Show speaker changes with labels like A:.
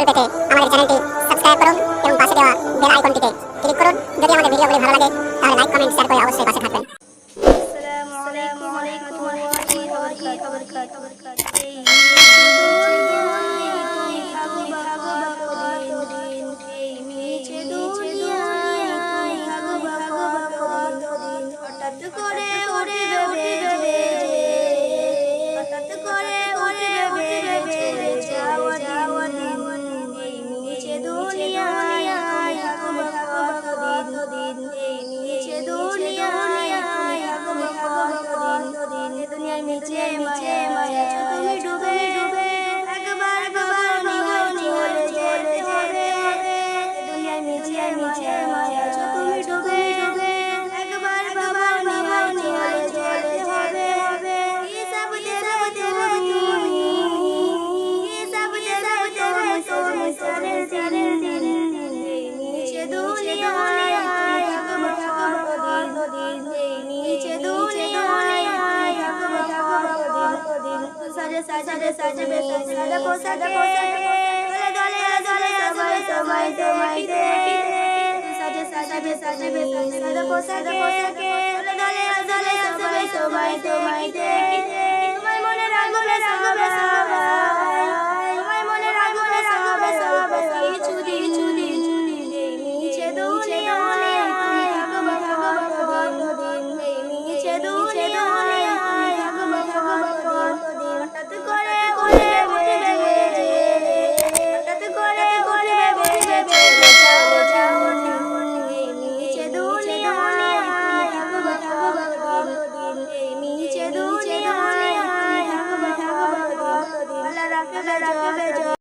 A: Video পেতে আমাদের চ্যানেলটি সাবস্ক্রাইব করুন এবং পাশে দেওয়া বেল আইকনটিতে ক্লিক করুন। যদি আমাদের ভিডিওগুলি ভালো লাগে, তাহলে লাইক কমেন্ট শেয়ার করে অবশ্যই পাশে থাকবেন।
B: আসসালামু নিচে আছো তুমি ডুবে ডুবে একবার বাবার বাবার নিহারে চলে যাবে হবে হিসাব দেবে দেবে তুমি হিসাব দেবে দেবে তুমি সারে সারে নিচে দূরে হায় হায় আমার কতদিন কতদিন নিচে দূরে হায় হায় আমার কতদিন কতদিন সাজে সাজে সাজে সাজে সাজে সাজে সাজে সাজে। সাজে সাজে সাজে সাজে সাজে সাজে সাজে সাজে de